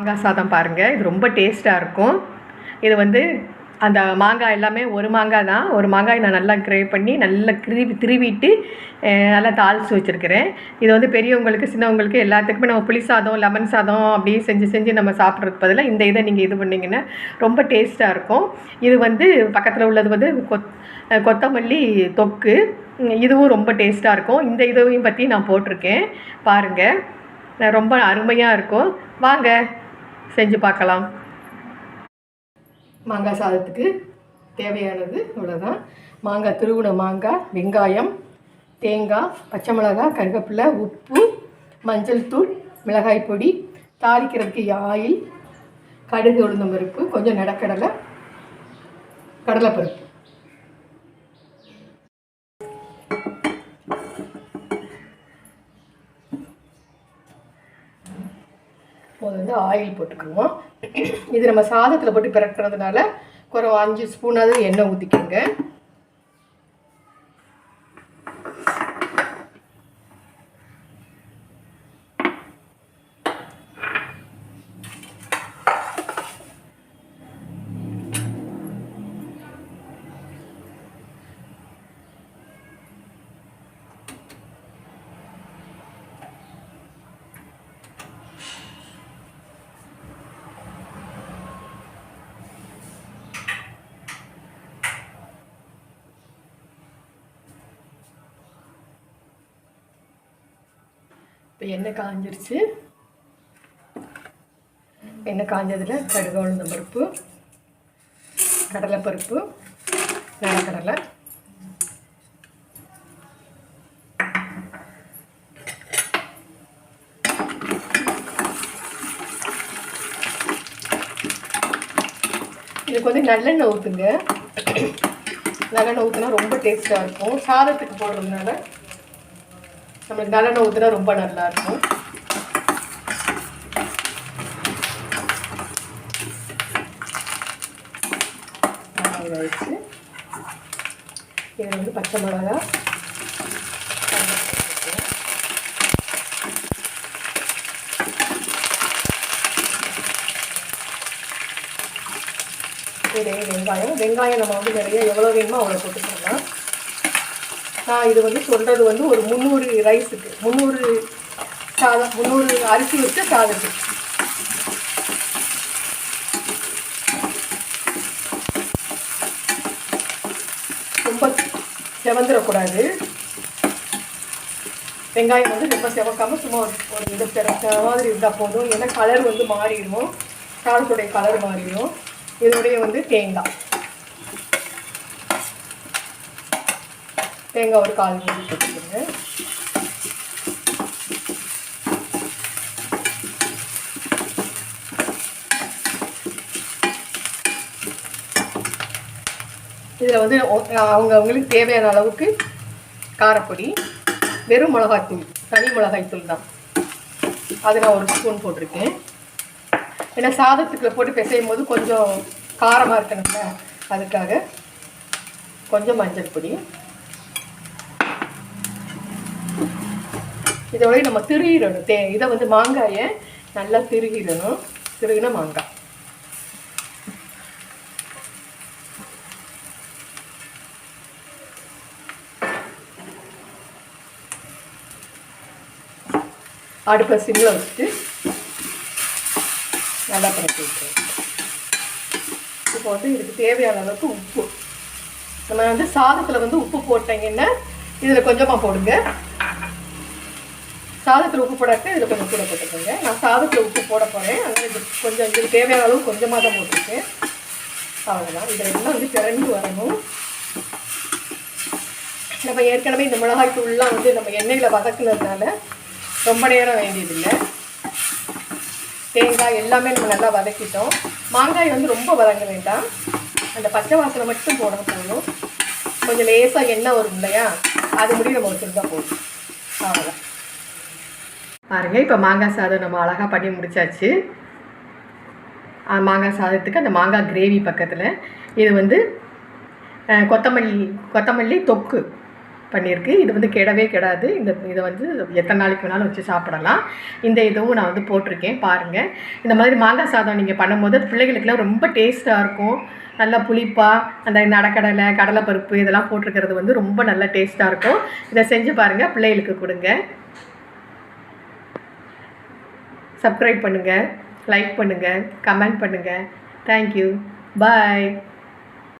மாங்காய் சாதம் பாருங்கள் இது ரொம்ப டேஸ்ட்டாக இருக்கும். இது வந்து அந்த மாங்காய் எல்லாமே ஒரு மாங்காய் தான். ஒரு மாங்காய் நான் நல்லா கிரேவ் பண்ணி நல்லா திருவி திருவிட்டு நல்லா தாளித்து வச்சுருக்கிறேன். இது வந்து பெரியவங்களுக்கு சின்னவங்களுக்கு எல்லாத்துக்குமே நம்ம புளி சாதம் லெமன் சாதம் அப்படியே செஞ்சு செஞ்சு நம்ம சாப்பிட்றதுக்கு பதிலாக இந்த இதை நீங்கள் இது பண்ணிங்கன்னா ரொம்ப டேஸ்ட்டாக இருக்கும். இது வந்து பக்கத்தில் உள்ளது வந்து கொத் கொத்தமல்லி தொக்கு. இதுவும் ரொம்ப டேஸ்ட்டாக இருக்கும். இந்த இதையும் பற்றி நான் போட்டிருக்கேன். பாருங்கள் ரொம்ப அருமையாக இருக்கும். வாங்க. செஞ்சு பார்க்கலாம். மாங்காய் சாதத்துக்கு தேவையானது இவ்வளோதான் மாங்காய் திருவுண மாங்காய் வெங்காயம் தேங்காய் பச்சை மிளகாய் கருவேப்பிலை உப்பு மஞ்சள் தூள் மிளகாய் பொடி தாளிக்கிறதுக்கு ஆயில் கடுகு உளுந்தம் பருப்பு கொஞ்சம் நடக்கடலை கடலைப்பருப்பு. வந்து ஆயில் போட்டுக்குவோம். இது நம்ம சாதத்தில் போட்டு பிறட்டுறதுனால ஒரு அஞ்சு ஸ்பூனாவது எண்ணெய் ஊற்றிக்கோங்க இப்போ எண்ணெய் காஞ்சிருச்சு. எண்ணெய் காஞ்சதில் கடுகு உளுந்த பருப்பு கடலைப்பருப்பு நிலக்கடலை இதுக்கு வந்து நல்லெண்ணெய் ஊற்றுங்க நல்லெண்ணெய் ஊற்றுனா ரொம்ப டேஸ்ட்டாக இருக்கும். சாதத்துக்கு போடுறதுனால நம்மளுக்கு நல்லெண்ணெய் ஊற்றினா ரொம்ப நல்லா இருக்கும் இதில் வந்து பச்சை மிளகா. இதே வெங்காயம். வெங்காயம் நம்ம வந்து நிறைய எவ்வளோ வேணுமோ அவ்வளோ போட்டுக்கலாம். நான் இது வந்து சொல்கிறது வந்து ஒரு முந்நூறு ரைஸுக்கு முந்நூறு சாதம் முந்நூறு அரிசி வச்சு சாதத்துக்கு. ரொம்ப செவந்துடக்கூடாது வெங்காயம் வந்து ரொம்ப செவக்காமல் சும்மா ஒரு ஒரு இது மாதிரி இருந்தால் போதும். ஏன்னா கலர் வந்து மாறிடும். சாதத்துடைய கலர் மாறிடும். இதனுடைய வந்து தேங்காய். தேங்காய் ஒரு கால் மூடி போட்டுக்கோங்க. இதில் வந்து அவங்க அவங்களுக்கு தேவையான அளவுக்கு காரப்பொடி வெறும் மிளகாய்த்தூள் தனி மிளகாய்த்தூள் தான். அது நான் ஒரு ஸ்பூன் போட்டிருக்கேன். ஏன்னா சாதத்துக்குள்ள போட்டு பிசையும் போது கொஞ்சம் காரமாக இருக்கணும்ல அதுக்காக கொஞ்சம் மஞ்சள் பொடி. இதோடய நம்ம திருகிடணும். தே இதை வந்து மாங்காயை நல்லா திருகிடணும். திருகின மாங்காய். அடுப்பை சிம்மில் வச்சுட்டு நல்லா பரப்பி விட்டுருவோம். இப்போ வந்து இதுக்கு தேவையான அளவுக்கு உப்பு. நம்ம வந்து சாதத்தில் வந்து உப்பு போட்டீங்கன்னா இதில் கொஞ்சமாக போடுங்க. சாதத்தில் உப்பு போடாக்க இதில் கொஞ்சம் கூட போட்டுக்கோங்க. நான் சாதத்தில் உப்பு போட போகிறேன் அதனால் இது கொஞ்சம் இதுக்கு தேவையான அளவு கொஞ்சமாக தான் போட்டிருக்கேன் அவ்வளோதான் இதில் எல்லாம் வந்து திறந்து வரணும். நம்ம ஏற்கனவே இந்த மிளகாய் தூள்லாம் வந்து நம்ம எண்ணெயில் வதக்குனதுனால ரொம்ப நேரம் வேண்டியதில்லை. தேங்காய் எல்லாமே நம்ம நல்லா வதக்கிட்டோம். மாங்காய் வந்து ரொம்ப வதங்க வேண்டாம். அந்த பச்சை வாசனை மட்டும் போட போதும். கொஞ்சம் லேசாக எண்ணெய் வரும் இல்லையா? அது முடி நம்ம வச்சுருந்தா போதும். அவ்வளோதான் பாருங்க இப்போ மாங்காய் சாதம் நம்ம அழகாக பண்ணி முடிச்சாச்சு. மாங்காய் சாதத்துக்கு அந்த மாங்காய் கிரேவி பக்கத்தில். இது வந்து கொத்தமல்லி கொத்தமல்லி தொக்கு பண்ணியிருக்கு. இது வந்து கெடவே கெடாது. இந்த இதை வந்து எத்தனை நாளைக்கு வேணாலும் வச்சு சாப்பிடலாம். இந்த இதுவும் நான் வந்து போட்டிருக்கேன் பாருங்கள் இந்த மாதிரி மாங்காய் சாதம் நீங்கள் பண்ணும்போது பிள்ளைகளுக்கெல்லாம் ரொம்ப டேஸ்ட்டாக இருக்கும். நல்லா புளிப்பாக அந்த நடக்கடலை கடலைப்பருப்பு இதெல்லாம் போட்டிருக்கிறது வந்து ரொம்ப நல்ல டேஸ்ட்டாக இருக்கும். இதை செஞ்சு பாருங்கள் பிள்ளைகளுக்கு கொடுங்க. சப்ஸ்கிரைப் பண்ணுங்கள் லைக் பண்ணுங்கள் கமெண்ட் பண்ணுங்கள் தேங்க்யூ பாய்